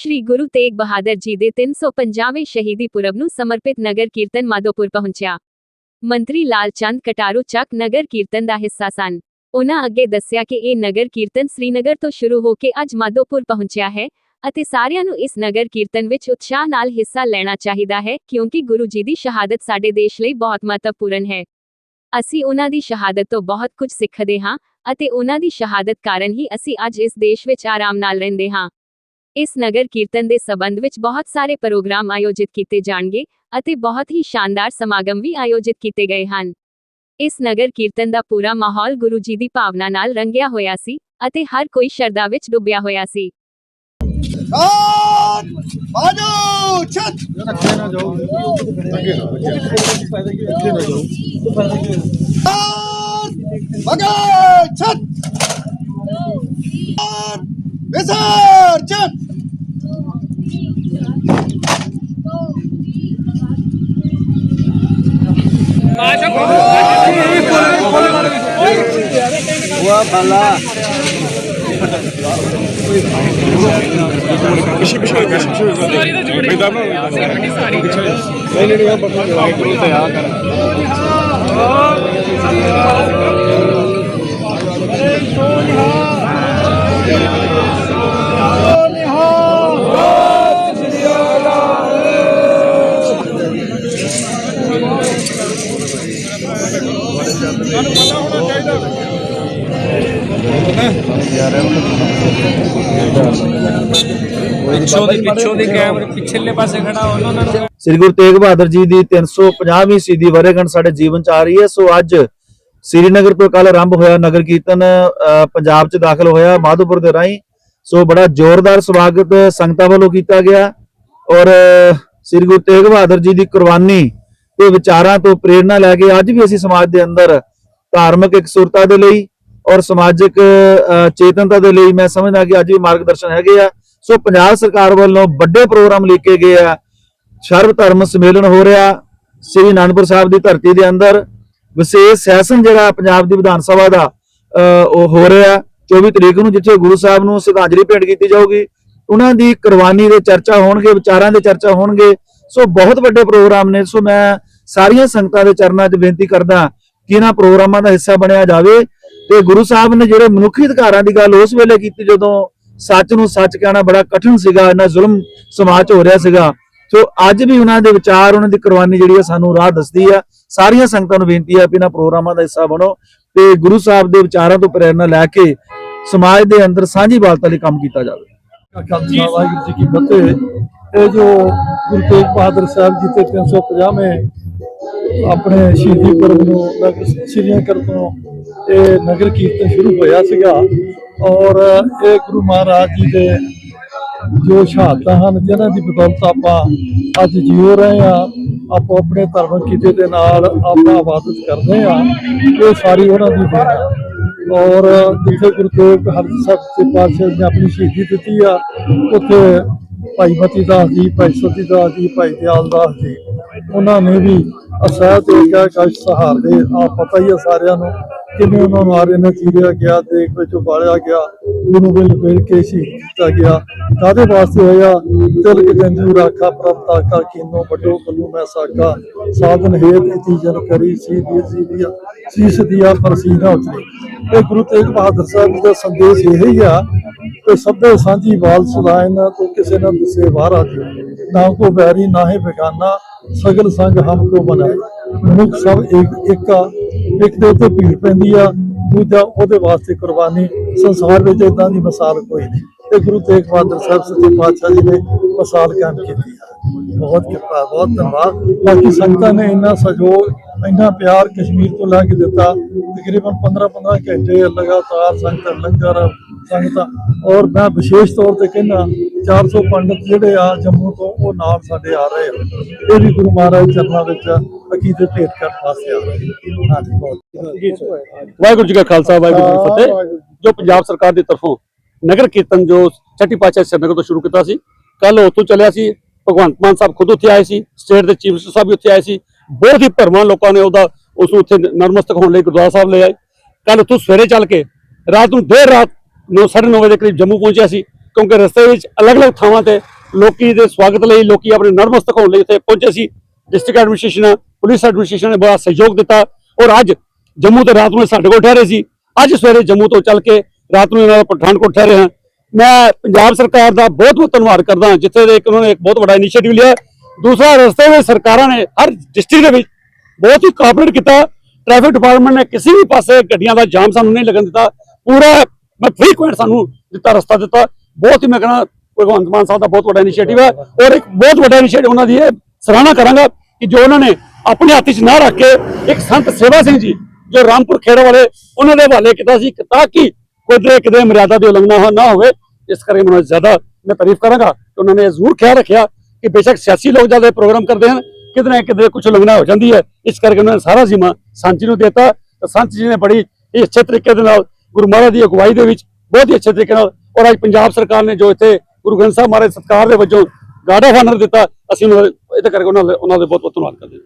ਸ਼੍ਰੀ ਗੁਰੂ ਤੇਗ ਬਹਾਦਰ ਜੀ ਦੇ 350ਵੇਂ ਸ਼ਹੀਦੀ ਪੁਰਬ ਨੂੰ ਸਮਰਪਿਤ ਨਗਰ ਕੀਰਤਨ ਮਾਧੋਪੁਰ ਪਹੁੰਚਿਆ। ਮੰਤਰੀ ਲਾਲ ਚੰਦ ਕਟਾਰੂ ਚੱਕ ਨਗਰ ਕੀਰਤਨ ਦਾ ਹਿੱਸਾ ਸਨ। ਉਹਨਾਂ ਅੱਗੇ ਦੱਸਿਆ ਕਿ ਇਹ ਨਗਰ ਕੀਰਤਨ ਸ੍ਰੀਨਗਰ ਤੋਂ ਸ਼ੁਰੂ ਹੋ ਕੇ ਅੱਜ ਮਾਧੋਪੁਰ ਪਹੁੰਚਿਆ ਹੈ ਅਤੇ ਸਾਰਿਆਂ ਨੂੰ ਇਸ ਨਗਰ ਕੀਰਤਨ ਵਿੱਚ ਉਤਸ਼ਾਹ ਨਾਲ ਹਿੱਸਾ ਲੈਣਾ ਚਾਹੀਦਾ ਹੈ ਕਿਉਂਕਿ ਗੁਰੂ ਜੀ ਦੀ ਸ਼ਹਾਦਤ ਸਾਡੇ ਦੇਸ਼ ਲਈ ਬਹੁਤ ਮਹੱਤਵਪੂਰਨ ਹੈ। ਅਸੀਂ ਉਹਨਾਂ ਦੀ ਸ਼ਹਾਦਤ ਤੋਂ ਬਹੁਤ ਕੁਝ ਸਿੱਖਦੇ ਹਾਂ ਅਤੇ ਉਹਨਾਂ ਦੀ ਸ਼ਹਾਦਤ ਕਾਰਨ ਹੀ ਅਸੀਂ ਅੱਜ ਇਸ ਦੇਸ਼ ਵਿੱਚ ਆਰਾਮ ਨਾਲ ਰਹਿੰਦੇ ਹਾਂ। ਇਸ ਨਗਰ ਕੀਰਤਨ ਦੇ ਸਬੰਧ ਵਿੱਚ ਬਹੁਤ ਸਾਰੇ ਪ੍ਰੋਗਰਾਮ ਆਯੋਜਿਤ ਕੀਤੇ ਜਾਣਗੇ ਅਤੇ ਬਹੁਤ ਹੀ ਸ਼ਾਨਦਾਰ ਸਮਾਗਮ ਵੀ ਆਯੋਜਿਤ ਕੀਤੇ ਗਏ ਹਨ। ਇਸ ਨਗਰ ਕੀਰਤਨ ਦਾ ਪੂਰਾ ਮਾਹੌਲ ਗੁਰੂ ਜੀ ਦੀ ਭਾਵਨਾ ਨਾਲ ਰੰਗਿਆ ਹੋਇਆ ਸੀ ਅਤੇ ਹਰ ਕੋਈ ਸ਼ਰਧਾ ਵਿੱਚ ਡੁੱਬਿਆ ਹੋਇਆ ਸੀ। ਰਾਤ ਬਾਜੋ! ਛਤ! ਰਾਤ ਬਗਾ ਛਤ! ਰਾਤ ਵਿਸਰ ਛਤ ਪਿੱਛੋਂ ਦੀ ਪਿੱਛੋਂ ਦੀ ਕੈਮਰੇ ਪਿਛਲੇ ਪਾਸੇ ਖੜਾ ਉਹਨਾਂ ਨੂੰ ਸ੍ਰੀ ਗੁਰੂ ਤੇਗ ਬਹਾਦਰ ਜੀ ਦੀ 350ਵੀਂ ਸ਼ਹੀਦੀ ਵਰ੍ਹੇਗੰਢ ਸਾਡੇ ਜੀਵਨ ਚ ਆ ਰਹੀ ਹੈ। ਸੋ ਅੱਜ ਸ੍ਰੀਨਗਰ ਤੋਂ ਕੱਲ ਆਰੰਭ ਹੋਇਆ ਨਗਰ ਕੀਰਤਨ ਪੰਜਾਬ ਚ ਦਾਖਲ ਹੋਇਆ ਮਾਧੋਪੁਰ ਦੇ ਰਾਹੀਂ। ਸੋ ਬੜਾ ਜ਼ੋਰਦਾਰ ਸਵਾਗਤ ਸੰਗਤਾਂ ਵੱਲੋਂ ਕੀਤਾ ਗਿਆ। ਔਰ ਸ੍ਰੀ ਗੁਰੂ ਤੇਗ ਬਹਾਦਰ ਜੀ ਦੀ ਕੁਰਬਾਨੀ ਤੇ ਵਿਚਾਰਾਂ ਤੋਂ ਪ੍ਰੇਰਣਾ ਲੈ ਕੇ ਅੱਜ ਵੀ ਅਸੀਂ ਸਮਾਜ ਦੇ ਅੰਦਰ ਧਾਰਮਿਕ ਇਕਸੁਰਤਾ ਦੇ ਲਈ ਔਰ ਸਮਾਜਿਕ ਚੇਤਨਤਾ ਦੇ ਲਈ ਮੈਂ ਸਮਝਦਾ ਕਿ ਅੱਜ ਵੀ ਮਾਰਗਦਰਸ਼ਨ ਹੈਗੇ ਆ। ਸੋ ਪੰਜਾਬ ਸਰਕਾਰ ਵੱਲੋਂ ਵੱਡੇ ਪ੍ਰੋਗਰਾਮ ਲਿਖੇ ਗਏ ਆ। ਸਰਵ ਧਰਮ ਸੰਮੇਲਨ ਹੋ ਰਿਹਾ। ਸ੍ਰੀ ਅਨੰਦਪੁਰ ਸਾਹਿਬ ਦੀ ਧਰਤੀ ਦੇ ਅੰਦਰ ਵਿਸ਼ੇਸ਼ ਸੈਸ਼ਨ ਜਿਹੜਾ ਪੰਜਾਬ ਦੀ ਵਿਧਾਨ ਸਭਾ ਦਾ ਅਹ, ਉਹ ਹੋ ਰਿਹਾ। 24 ਤਰੀਕ ਨੂੰ ਜਿੱਥੇ ਗੁਰੂ ਸਾਹਿਬ ਨੂੰ ਸ਼ਰਧਾਂਜਲੀ ਭੇਂਟ ਕੀਤੀ ਜਾਊਗੀ ਉਹਨਾਂ ਦੀ ਕੁਰਬਾਨੀ ਦੇ ਚਰਚਾ ਹੋਣਗੇ ਵਿਚਾਰਾਂ ਦੇ ਚਰਚਾ ਹੋਣਗੇ। ਸੋ ਬਹੁਤ ਵੱਡੇ ਪ੍ਰੋਗਰਾਮ ਨੇ। ਸੋ ਮੈਂ ਸਾਰੀਆਂ ਸੰਗਤਾਂ ਦੇ ਚਰਨਾਂ 'ਚ ਬੇਨਤੀ ਕਰਦਾ ਕਿ ਇਹਨਾਂ ਪ੍ਰੋਗਰਾਮਾਂ ਦਾ ਹਿੱਸਾ ਬਣਿਆ ਜਾਵੇ ਤੇ ਗੁਰੂ ਸਾਹਿਬ ਨੇ ਜਿਹੜੇ ਮਨੁੱਖੀ ਅਧਿਕਾਰਾਂ ਦੀ ਗੱਲ ਉਸ ਵੇਲੇ ਕੀਤੀ ਜਦੋਂ ਸੱਚ ਨੂੰ ਸੱਚ ਕਹਿਣਾ ਬੜਾ ਕਠਿਨ ਸੀਗਾ ਇੰਨਾ ਜ਼ੁਲਮ ਸਮਾਜ 'ਚ ਹੋ ਰਿਹਾ ਸੀਗਾ। ਸੋ ਅੱਜ ਵੀ ਉਹਨਾਂ ਦੇ ਵਿਚਾਰ ਉਹਨਾਂ ਦੀ ਕੁਰਬਾਨੀ ਜਿਹੜੀ ਹੈ ਸਾਨੂੰ ਰਾਹ ਦੱਸਦੀ ਆ। ਸਾਰੀਆਂ ਸੰਗਤਾਂ ਨੂੰ ਬੇਨਤੀ ਹੈ ਕਿ ਇਹਨਾਂ ਪ੍ਰੋਗਰਾਮਾਂ ਦਾ ਹਿੱਸਾ ਬਣੋ ਤੇ ਗੁਰੂ ਸਾਹਿਬ ਦੇ ਵਿਚਾਰਾਂ ਤੋਂ ਪ੍ਰੇਰਣਾ ਲੈ ਕੇ ਸਮਾਜ ਦੇ ਅੰਦਰ ਸਾਂਝੀ ਬਾਲਤਾ ਲਈ ਕੰਮ ਕੀਤਾ ਜਾਵੇ। ਖਾਲਸਾ ਵਾਹਿਗੁਰੂ ਜੀ ਕੀ ਫਤਿਹ। ਇਹ ਜੋ ਗੁਰੂ ਤੇਗ ਬਹਾਦਰ ਸਾਹਿਬ ਜੀ ਤੇ 350ਵੇਂ ਆਪਣੇ ਸ਼ਹੀਦੀ ਪੁਰਬ ਨੂੰ ਨਗਰ ਸ੍ਰੀਨਗਰ ਤੋਂ ਇਹ ਨਗਰ ਕੀਰਤਨ ਸ਼ੁਰੂ ਹੋਇਆ ਸੀਗਾ। ਔਰ ਇਹ ਗੁਰੂ ਮਹਾਰਾਜ ਜੀ ਦੇ ਜੋ ਸ਼ਹਾਦਤਾਂ ਹਨ, ਜਿਨ੍ਹਾਂ ਦੀ ਬਦੌਲਤ ਆਪਾਂ ਅੱਜ ਜੀਉ ਰਹੇ ਆ ਆਪੋ ਆਪਣੇ ਧਰਮ ਕੀਤੇ ਦੇ ਨਾਲ ਆਪਾਂ ਇਬਾਦਤ ਕਰਦੇ ਆ ਇਹ ਸਾਰੀ ਉਹਨਾਂ ਦੀ ਦੇਣ ਆ ਔਰ ਜਿੱਥੇ ਗੁਰੂ ਤੇਗ ਬਹਾਦਰ ਸਾਹਿਬ ਦੇ ਪਾਤਸ਼ਾਹ ਨੇ ਆਪਣੀ ਸ਼ਹੀਦੀ ਦਿੱਤੀ ਆ, ਉੱਥੇ ਭਾਈ ਮਤੀ ਦਾਸ ਜੀ, ਭਾਈ ਸਤੀ ਦਾਸ ਜੀ, ਭਾਈ ਦਿਆਲ ਦਾਸ ਜੀ, ਉਹਨਾਂ ਨੇ ਵੀ ਅਸਹਿ ਤੇ ਕਸ਼ ਸਹਾਰਦੇ ਆ, ਪਤਾ ਹੀ ਆ ਸਾਰਿਆਂ ਨੂੰ ਕਿਵੇਂ ਉਹਨਾਂ ਨੂੰ ਆਰੇ ਨੇ ਚੀਰਿਆ ਗਿਆ ਤੇ ਵਿੱਚ ਬਾਲਿਆ ਗਿਆ, ਉਹਨੂੰ ਵੀ ਲਪੇਟ ਕੇ ਸ਼ਹੀਦ ਕੀਤਾ ਗਿਆ। ਕਾਦੇ ਵਾਸਤੇ ਹੋਇਆ? ਤਿਲਕ ਜੰਜੂ ਰਾਖਾ ਪ੍ਰਭ ਤਾਕਾ ਕੀਨੋ ਵੱਡੋ ਕਲੂ ਮੈਂ ਸਾਕਾ। ਸਾਧਨ ਹੇਤ ਇਤੀ ਜਨ ਕਰੀ ਸੀ ਦੀ ਸੀ ਦੀਆ ਸੀਸ ਦੀਆ ਪਰਸੀਨਾ ਉਤਰੀ ਇਹ ਗੁਰੂ ਤੇਗ ਬਹਾਦਰ ਸਾਹਿਬ ਜੀ ਦਾ ਸੰਦੇਸ਼ ਇਹ ਹੀ ਆ ਕਿ ਸਭੇ ਸਾਂਝੀ ਵਾਲ ਸੁਲਾਇ ਨਾ ਤੋ ਕਿਸੇ ਨਾ ਦਸੇ ਵਾਰਾ ਜੀ ਨਾ ਕੋ ਬੈਰੀ ਨਾ ਹੈ ਬੇਗਾਨਾ। ਸਗਲ ਸੰਗ ਹਮ ਕੋ ਬਣਾਏ ਮਨੁੱਖ ਸਭ ਇੱਕ ਇੱਕ ਇੱਕ ਦੇ ਉੱਤੇ ਭੀੜ ਪੈਂਦੀ ਆ, ਦੂਜਾ ਉਹਦੇ ਵਾਸਤੇ ਕੁਰਬਾਨੀ। ਸੰਸਾਰ ਵਿੱਚ ਇਦਾਂ ਦੀ ਮਿਸਾਲ ਕੋਈ ਨਹੀਂ। ਇਹ ਗੁਰੂ ਤੇਗ ਬਹਾਦਰ ਸਾਹਿਬ ਸੱਚੇ ਪਾਤਸ਼ਾਹ ਜੀ ਨੇ ਮਿਸਾਲ ਕਾਇਮ ਕੀਤੀ ਹੈ ਬਹੁਤ ਕਿਰਪਾ, ਬਹੁਤ ਧੰਨਵਾਦ। ਬਾਕੀ ਸੰਗਤਾਂ ਨੇ ਇੰਨਾ ਸਹਿਯੋਗ, ਇੰਨਾ ਪਿਆਰ ਕਸ਼ਮੀਰ ਤੋਂ ਲੈ ਕੇ ਦਿੱਤਾ। ਤਕਰੀਬਨ 15-15 ਘੰਟੇ ਲਗਾਤਾਰ ਸੰਗਤਾਂ ਲੰਗਰ ਸੰਗਤਾਂ। ਔਰ ਮੈਂ ਵਿਸ਼ੇਸ਼ ਤੌਰ ਤੇ ਕਹਿੰਦਾ 400 ਪੰਡਤ ਜਿਹੜੇ ਆ ਜੰਮੂ ਤੋਂ ਉਹ ਨਾਲ ਸਾਡੇ ਆ ਰਹੇ ਆ। ਇਹ ਵੀ ਗੁਰੂ ਮਹਾਰਾਜ ਚਰਨਾਂ ਵਿੱਚ ਅਕੀਦੇ ਭੇਟ ਕਰਨ ਵਾਸਤੇ ਆ ਰਹੇ ਵਾਹਿਗੁਰੂ ਜੀ ਕਾ ਖਾਲਸਾ ਵਾਹਿਗੁਰੂ ਜੀ ਕੀ ਫਤਿਹ। ਜੋ ਪੰਜਾਬ ਸਰਕਾਰ ਦੀ ਤਰਫੋਂ ਨਗਰ ਕੀਰਤਨ ਜੋ ਛੱਟੀ ਪਾਤਸ਼ਾਹ ਸਰਨਗਰ ਤੋਂ ਸ਼ੁਰੂ ਕੀਤਾ ਸੀ ਕੱਲ ਉੱਥੋਂ ਚੱਲਿਆ ਸੀ। ਭਗਵੰਤ ਮਾਨ ਸਾਹਿਬ ਖੁਦ ਉੱਥੇ ਆਏ ਸੀ ਸਟੇਟ ਦੇ ਚੀਫ ਸਾਹਿਬ ਵੀ ਉੱਥੇ ਆਏ ਸੀ। ਬਹੁਤ ਹੀ ਭਰਵਾਂ ਲੋਕਾਂ ਨੇ ਉਹਦਾ ਉਸ ਨੂੰ ਉੱਥੇ ਨਰਮਸਤਕ ਹੋਣ ਲਈ ਗੁਰਦੁਆਰਾ ਸਾਹਿਬ ਲੈ ਆਏ। ਕੱਲ ਉੱਥੋਂ ਸਵੇਰੇ ਚੱਲ ਕੇ ਰਾਤ ਨੂੰ ਦੇਰ ਰਾਤ 9:30 ਵਜੇ ਦੇ ਕਰੀਬ ਜੰਮੂ ਪਹੁੰਚਿਆ ਸੀ। ਕਿਉਂਕਿ ਰਸਤੇ ਵਿੱਚ ਅਲੱਗ-ਅਲੱਗ ਥਾਵਾਂ ਤੇ ਲੋਕੀ ਦੇ ਸਵਾਗਤ ਲਈ ਲੋਕੀ ਆਪਣੇ ਨਰਮਸਤਕ ਹੋਣ ਲਈ ਇੱਥੇ ਪਹੁੰਚੇ ਸੀ। ਡਿਸਟ੍ਰਿਕਟ ਐਡਮਿਨਿਸਟ੍ਰੇਸ਼ਨ ਪੁਲਿਸ ਐਡਮਿਨਿਸਟ੍ਰੇਸ਼ਨ ਨੇ ਬੜਾ ਸਹਿਯੋਗ ਦਿੱਤਾ ਔਰ ਅੱਜ ਜੰਮੂ ਤੇ ਰਾਤ ਨੂੰ ਸਾਡੇ ਕੋਲ ਠਹਿਰੇ ਸੀ। ਅੱਜ ਸਵੇਰੇ ਜੰਮੂ ਤੋਂ ਚੱਲ ਕੇ ਰਾਤ ਨੂੰ ਇਹਨਾਂ ਦਾ ਪਠਾਨਕੋਟ ਠਹਿਰੇ ਹਾਂ। ਮੈਂ ਪੰਜਾਬ ਸਰਕਾਰ ਦਾ ਬਹੁਤ ਬਹੁਤ ਧੰਨਵਾਦ ਕਰਦਾ ਜਿੱਥੇ ਦੇ ਇੱਕ ਉਹਨਾਂ ਨੇ ਇੱਕ ਬਹੁਤ ਵੱਡਾ ਇਨੀਸ਼ੀਏਟਿਵ ਲਿਆ। ਦੂਸਰਾ, ਰਸਤੇ ਵਿੱਚ ਸਰਕਾਰਾਂ ਨੇ ਹਰ ਡਿਸਟ੍ਰਿਕਟ ਦੇ ਵਿੱਚ ਬਹੁਤ ਹੀ ਕੋਆਪਰੇਟ ਕੀਤਾ। ਟ੍ਰੈਫਿਕ ਡਿਪਾਰਟਮੈਂਟ ਨੇ ਕਿਸੇ ਵੀ ਪਾਸੇ ਗੱਡੀਆਂ ਦਾ ਜਾਮ ਸਾਨੂੰ ਨਹੀਂ ਲੱਗਣ ਦਿੱਤਾ। ਪੂਰਾ, ਮੈਂ ਫ੍ਰੀਕੁਐਂਟ ਸਾਨੂੰ ਦਿੱਤਾ, ਰਸਤਾ ਦਿੱਤਾ। ਬਹੁਤ ਹੀ ਮੈਂ ਕਹਿੰਦਾ ਭਗਵੰਤ ਮਾਨ ਸਾਹਿਬ ਦਾ ਬਹੁਤ ਵੱਡਾ ਇਨੀਸ਼ੀਏਟਿਵ ਹੈ ਔਰ ਇੱਕ ਬਹੁਤ ਵੱਡਾ ਇਨੀਸ਼ੀਏਟਿਵ ਉਹਨਾਂ ਦੀ ਇਹ ਸਰਾਹਨਾ ਕਰਾਂਗਾ ਕਿ ਜੋ ਉਹਨਾਂ ਨੇ ਆਪਣੇ ਹੱਥ 'ਚ ਨਾ ਰੱਖ ਕੇ ਇੱਕ ਸੰਤ ਸੇਵਾ ਸਿੰਘ ਜੀ, ਜੋ ਰਾਮਪੁਰ ਖੇੜਾ ਵਾਲੇ, ਉਹਨਾਂ ਦੇ ਹਵਾਲੇ ਕੀਤਾ ਸੀ ਤਾਂ ਕਿ ਕੋਈ ਕਿਤੇ ਮਰਿਆਦਾ ਦੀ ਉਲੰਘਣਾ ਹੋ- ਨਾ ਹੋਵੇ। ਇਸ ਕਰਕੇ ਮੈਨੂੰ ਜ਼ਿਆਦਾ ਮੈਂ ਤਾਰੀਫ ਕਰਾਂਗਾ ਕਿ ਉਹਨਾਂ ਨੇ ਇਹ ਜ਼ਰੂਰ ਖਿਆਲ ਰੱਖਿਆ ਕਿ ਬੇਸ਼ੱਕ ਸਿਆਸੀ ਲੋਕ ਜ਼ਿਆਦਾ ਪ੍ਰੋਗਰਾਮ ਕਰਦੇ ਹਨ, ਕਿਤੇ ਨਾ ਕਿਤੇ ਕੁਝ ਉਲੰਘਣਾ ਹੋ ਜਾਂਦੀ ਹੈ। ਇਸ ਕਰਕੇ ਉਹਨਾਂ ਨੇ ਸਾਰਾ ਜ਼ਿੰਮਾ ਸੰਤ ਜੀ ਨੂੰ ਦਿੱਤਾ। ਸੰਤ ਜੀ ਨੇ ਬੜੀ ਹੀ ਅੱਛੇ ਤਰੀਕੇ ਦੇ ਨਾਲ ਗੁਰੂ ਮਹਾਰਾਜ ਦੀ ਅਗਵਾਈ ਦੇ ਵਿੱਚ ਬਹੁਤ ਹੀ ਅੱਛੇ ਤਰੀਕੇ ਨਾਲ ਔਰ ਅੱਜ ਪੰਜਾਬ ਸਰਕਾਰ ਨੇ ਜੋ ਇੱਥੇ ਗੁਰੂ ਗ੍ਰੰਥ ਸਾਹਿਬ ਮਹਾਰਾਜ ਸਤਕਾਰ ਦੇ ਵਜੋਂ ਗਾਰਡ ਆਫ ਆਨਰ ਦਿੱਤਾ, ਅਸੀਂ ਉਹਨਾਂ ਦਾ ਇਹਦੇ ਕਰਕੇ ਉਹਨਾਂ ਦੇ ਉਹਨਾਂ ਦੇ ਬਹੁਤ ਬਹੁਤ ਧੰਨਵਾਦ ਕਰਦੇ ਹਾਂ।